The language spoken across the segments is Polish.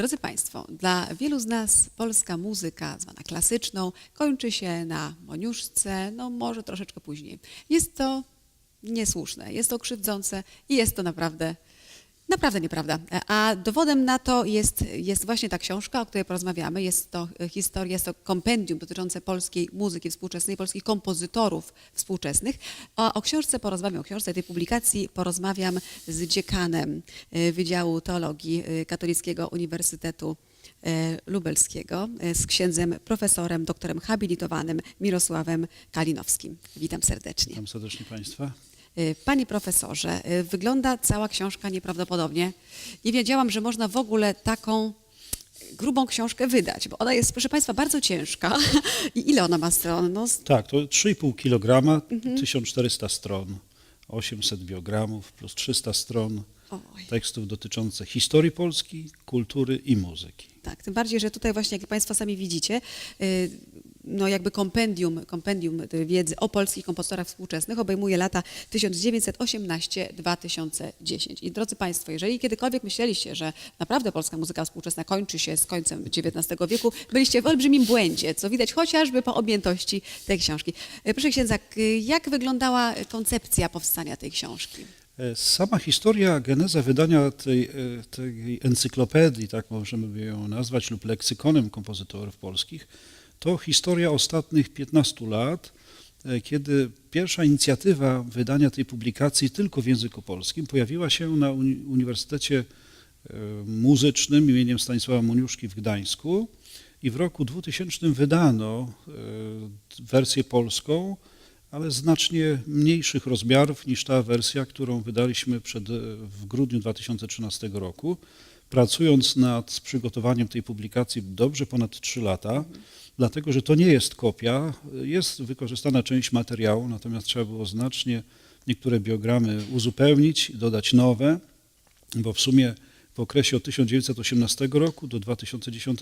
Drodzy Państwo, dla wielu z nas polska muzyka, zwana klasyczną, kończy się na Moniuszce, no może troszeczkę później. Jest to niesłuszne, jest to krzywdzące i jest to naprawdę, naprawdę nieprawda. A dowodem na to jest, jest właśnie ta książka, o której porozmawiamy. Jest to historia, jest to kompendium dotyczące polskiej muzyki współczesnej, polskich kompozytorów współczesnych. O, o książce porozmawiam, o książce tej publikacji porozmawiam z dziekanem y, Wydziału Teologii Katolickiego Uniwersytetu e, Lubelskiego e, z księdzem profesorem, doktorem habilitowanym Mirosławem Kalinowskim. Witam serdecznie. Witam serdecznie Państwa. E, Panie profesorze, e, wygląda cała książka nieprawdopodobnie. Nie wiedziałam, że można w ogóle taką grubą książkę wydać, bo ona jest, proszę Państwa, bardzo ciężka. I ile ona ma stron? No, Tak, to 3,5 kg, Mhm. 1400 stron, 800 biogramów plus 300 stron oj. tekstów dotyczących historii Polski, kultury i muzyki. Tak, tym bardziej, że tutaj właśnie, jak Państwo sami widzicie, y, no jakby kompendium, kompendium tej wiedzy o polskich kompozytorach współczesnych obejmuje lata 1918-2010. I drodzy Państwo, jeżeli kiedykolwiek myśleliście, że naprawdę polska muzyka współczesna kończy się z końcem XIX wieku, byliście w olbrzymim błędzie, co widać chociażby po objętości tej książki. Y, Proszę księdza, jak wyglądała koncepcja powstania tej książki? E, Sama historia, geneza wydania tej, e, tej encyklopedii, tak możemy ją nazwać, lub leksykonem kompozytorów polskich, to historia ostatnich 15 lat, e, kiedy pierwsza inicjatywa wydania tej publikacji tylko w języku polskim pojawiła się na uni- Uniwersytecie e, Muzycznym imieniem Stanisława Moniuszki w Gdańsku i w roku 2000 wydano e, wersję polską, ale znacznie mniejszych rozmiarów niż ta wersja, którą wydaliśmy przed, e, w grudniu 2013 roku. Pracując nad przygotowaniem tej publikacji dobrze ponad 3 lata, dlatego że to nie jest kopia, jest wykorzystana część materiału, natomiast trzeba było znacznie niektóre biogramy uzupełnić, dodać nowe, bo w sumie w okresie od 1918 roku do 2010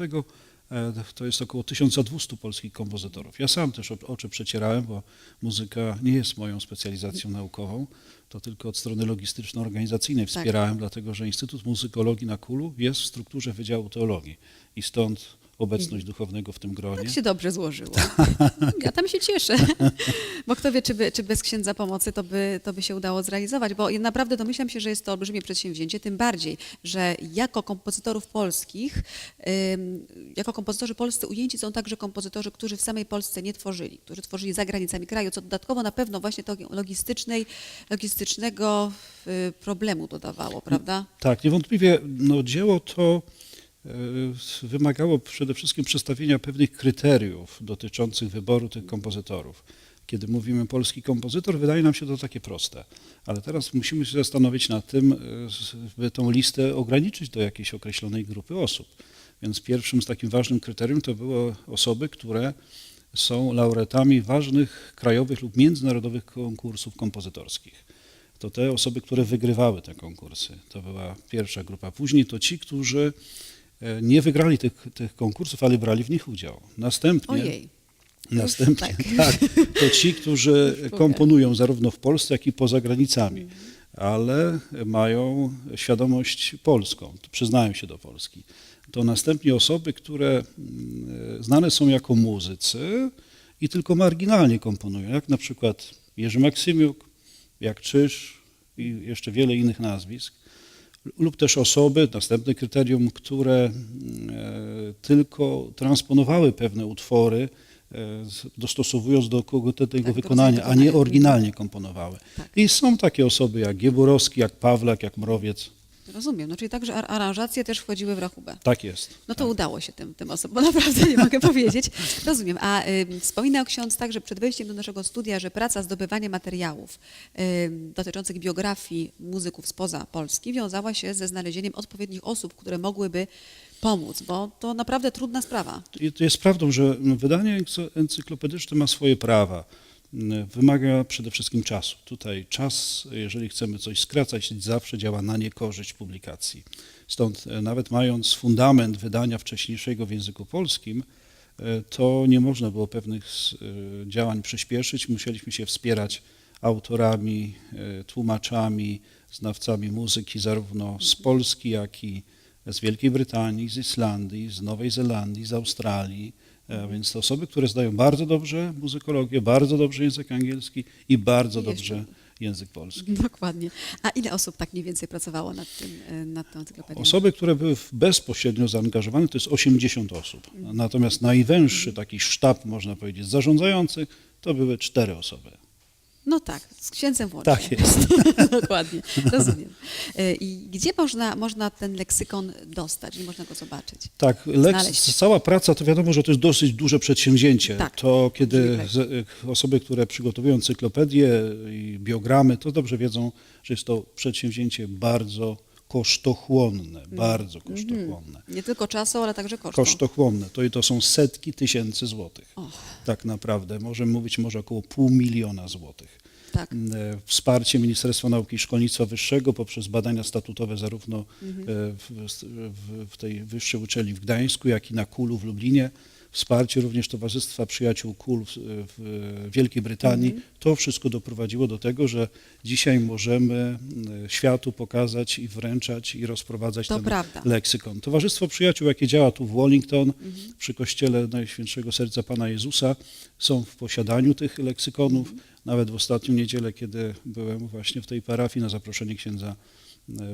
e, to jest około 1200 polskich kompozytorów. Ja sam też oczy przecierałem, bo muzyka nie jest moją specjalizacją naukową, to tylko od strony logistyczno-organizacyjnej Tak. wspierałem, dlatego że Instytut Muzykologii na Kulu jest w strukturze Wydziału Teologii i stąd obecność duchownego w tym gronie. Tak się dobrze złożyło. Ja tam się cieszę, bo kto wie, czy, by, czy bez księdza pomocy to by, to by się udało zrealizować, bo naprawdę domyślam się, że jest to olbrzymie przedsięwzięcie, tym bardziej, że jako kompozytorów polskich, jako kompozytorzy polscy ujęci są także kompozytorzy, którzy w samej Polsce nie tworzyli, którzy tworzyli za granicami kraju, co dodatkowo na pewno właśnie to logistycznej, logistycznego y, problemu dodawało, prawda? Tak, niewątpliwie no, dzieło to wymagało przede wszystkim przedstawienia pewnych kryteriów dotyczących wyboru tych kompozytorów. Kiedy mówimy polski kompozytor, wydaje nam się to takie proste, ale teraz musimy się zastanowić nad tym, e, by tą listę ograniczyć do jakiejś określonej grupy osób. Więc pierwszym z takim ważnym kryterium to były osoby, które są laureatami ważnych krajowych lub międzynarodowych konkursów kompozytorskich to te osoby, które wygrywały te konkursy. To była pierwsza grupa. Później to ci, którzy e, nie wygrali tych, tych konkursów, ale brali w nich udział. Następnie, Ojej. następnie tak. tak, to ci, którzy komponują zarówno w Polsce, jak i poza granicami, ale mają świadomość polską, przyznają się do Polski. To następnie osoby, które mm, znane są jako muzycy i tylko marginalnie komponują, jak na przykład Jerzy Maksymiuk, jak Czyż i jeszcze wiele innych nazwisk, lub też osoby, następne kryterium, które e, tylko transponowały pewne utwory, e, dostosowując do tego Tak, wykonania, a nie oryginalnie komponowały. Tak. I są takie osoby jak Gieborowski, jak Pawlak, jak Mrowiec. Rozumiem, no czyli także ar- aranżacje też wchodziły w rachubę. Tak jest. No to udało się tym, tym osobom, naprawdę nie mogę powiedzieć. Rozumiem. A y, wspominał ksiądz także przed wejściem do naszego studia, że praca zdobywania materiałów y, dotyczących biografii muzyków spoza Polski wiązała się ze znalezieniem odpowiednich osób, które mogłyby pomóc, bo to naprawdę trudna sprawa. I to jest prawdą, że wydanie ency- encyklopedyczne ma swoje prawa. Wymaga przede wszystkim czasu. Tutaj czas, jeżeli chcemy coś skracać, zawsze działa na niekorzyść publikacji. Stąd e, nawet mając fundament wydania wcześniejszego w języku polskim, e, to nie można było pewnych e, działań przyspieszyć. Musieliśmy się wspierać autorami, tłumaczami, znawcami muzyki zarówno z Polski, jak i z Wielkiej Brytanii, z Islandii, z Nowej Zelandii, z Australii. E, Więc to osoby, które znają bardzo dobrze muzykologię, bardzo dobrze język angielski i bardzo I dobrze język polski. Dokładnie. A ile osób tak mniej więcej pracowało nad, tym, e, nad tą encyklopedią? Osoby, które były bezpośrednio zaangażowane, to jest 80 osób. Natomiast najwęższy taki sztab, można powiedzieć, zarządzający, to były cztery osoby. No tak, z księdzem włącznie. Tak jest. Dokładnie, rozumiem. E, I gdzie można, można ten leksykon dostać, gdzie można go zobaczyć? Tak, leks, cała praca to wiadomo, że to jest dosyć duże przedsięwzięcie. Tak, to kiedy z, osoby, które przygotowują encyklopedię i biogramy, to dobrze wiedzą, że jest to przedsięwzięcie bardzo kosztochłonne, Mhm. bardzo kosztochłonne. Nie tylko czasu, ale także kosztu. Kosztochłonne, to i to są setki tysięcy złotych. Tak naprawdę, możemy mówić może około pół miliona złotych. Tak. E, Wsparcie Ministerstwa Nauki i Szkolnictwa Wyższego poprzez badania statutowe zarówno Mhm. e, w, w, w tej wyższej uczelni w Gdańsku, jak i na Kulu w Lublinie. Wsparcie również Towarzystwa Przyjaciół Kul w, w Wielkiej Brytanii. Mhm. To wszystko doprowadziło do tego, że dzisiaj możemy e, światu pokazać i wręczać i rozprowadzać To ten prawda. leksykon. Towarzystwo Przyjaciół, jakie działa tu w Wallington, Mhm. przy kościele Najświętszego Serca Pana Jezusa, są w posiadaniu tych leksykonów. Nawet w ostatnią niedzielę, kiedy byłem właśnie w tej parafii na zaproszenie księdza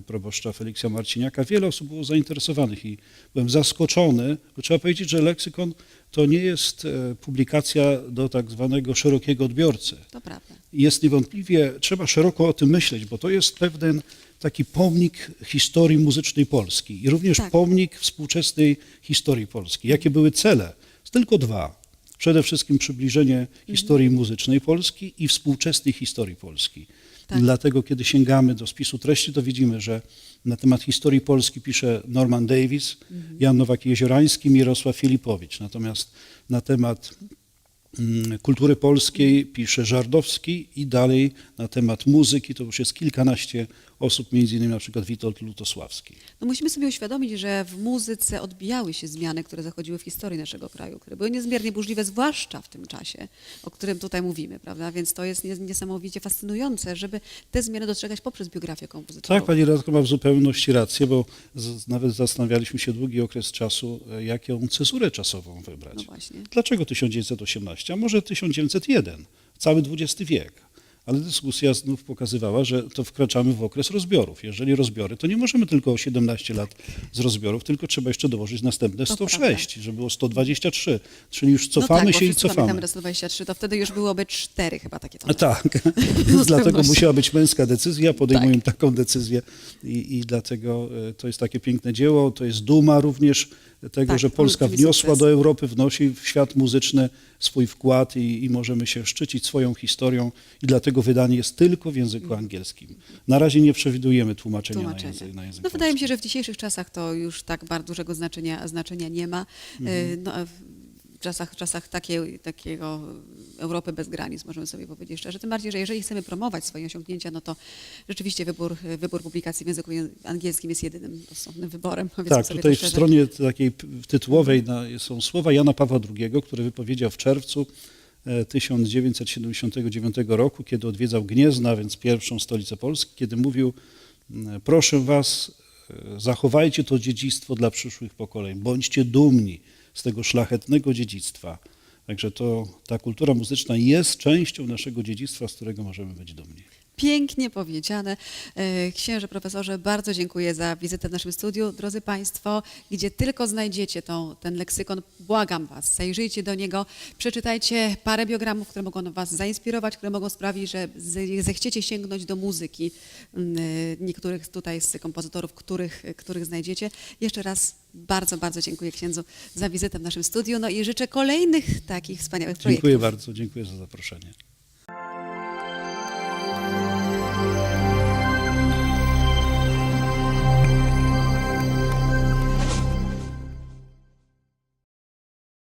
proboszcza Feliksa Marciniaka, wiele osób było zainteresowanych i byłem zaskoczony, bo trzeba powiedzieć, że leksykon to nie jest e, publikacja do tak zwanego szerokiego odbiorcy. To prawda. Jest niewątpliwie, trzeba szeroko o tym myśleć, bo to jest pewien taki pomnik historii muzycznej Polski i również Tak. pomnik współczesnej historii Polski. Jakie były cele? Tylko dwa. Przede wszystkim przybliżenie Mhm. historii muzycznej Polski i współczesnej historii Polski. Tak. Dlatego, kiedy sięgamy do spisu treści, to widzimy, że na temat historii Polski pisze Norman Davis, Mhm. Jan Nowak-Jeziorański, Mirosław Filipowicz. Natomiast na temat mm, kultury polskiej pisze Żardowski i dalej na temat muzyki to już jest kilkanaście osób, między innymi na przykład Witold Lutosławski. No musimy sobie uświadomić, że w muzyce odbijały się zmiany, które zachodziły w historii naszego kraju, które były niezmiernie burzliwe, zwłaszcza w tym czasie, o którym tutaj mówimy, prawda? Więc to jest nies- niesamowicie fascynujące, żeby te zmiany dostrzegać poprzez biografię kompozytorów. Tak, pani redaktor ma w zupełności rację, bo z, nawet zastanawialiśmy się długi okres czasu, e, jaką cezurę czasową wybrać. No właśnie. Dlaczego 1918, a może 1901, cały XX wiek? Ale dyskusja znów pokazywała, że to wkraczamy w okres rozbiorów. Jeżeli rozbiory, to nie możemy tylko o 17 lat z rozbiorów, tylko trzeba jeszcze dołożyć następne To 106, żeby było 123, czyli już no cofamy tak, bo się i cofamy. pamiętamy do 123, to wtedy już byłoby cztery chyba takie A to. Tak, więc dlatego musiała być męska decyzja, podejmuję Tak. taką decyzję i, i dlatego e, to jest takie piękne dzieło, to jest duma również tego, Tak, że Polska wniosła do Europy, wnosi w świat muzyczny swój wkład i, i możemy się szczycić swoją historią i dlatego wydanie jest tylko w języku angielskim. Na razie nie przewidujemy tłumaczenia, Tłumaczenia. na język, na język No wydaje mi się, że w dzisiejszych czasach to już tak bardzo dużego znaczenia, znaczenia nie ma. Mhm. E, No, czasach, czasach takiej, takiego Europy bez granic, możemy sobie powiedzieć szczerze. Tym bardziej, że jeżeli chcemy promować swoje osiągnięcia, no to rzeczywiście wybór, wybór publikacji w języku angielskim jest jedynym rozsądnym wyborem. Tak, tutaj w stronie takiej tytułowej są słowa Jana Pawła II, który wypowiedział w czerwcu e, 1979 roku, kiedy odwiedzał Gniezna, więc pierwszą stolicę Polski, kiedy mówił, proszę was, e, zachowajcie to dziedzictwo dla przyszłych pokoleń, bądźcie dumni z tego szlachetnego dziedzictwa. Także to, ta kultura muzyczna jest częścią naszego dziedzictwa, z którego możemy być dumni. Pięknie powiedziane. E, Księże profesorze, bardzo dziękuję za wizytę w naszym studiu. Drodzy Państwo, gdzie tylko znajdziecie tą, ten leksykon, błagam Was, zajrzyjcie do niego, przeczytajcie parę biogramów, które mogą Was zainspirować, które mogą sprawić, że zechciecie sięgnąć do muzyki mm, e, niektórych tutaj z kompozytorów, których, których znajdziecie. Jeszcze raz bardzo, bardzo dziękuję księdzu za wizytę w naszym studiu. No i życzę kolejnych takich wspaniałych projektów. Dziękuję bardzo, dziękuję za zaproszenie.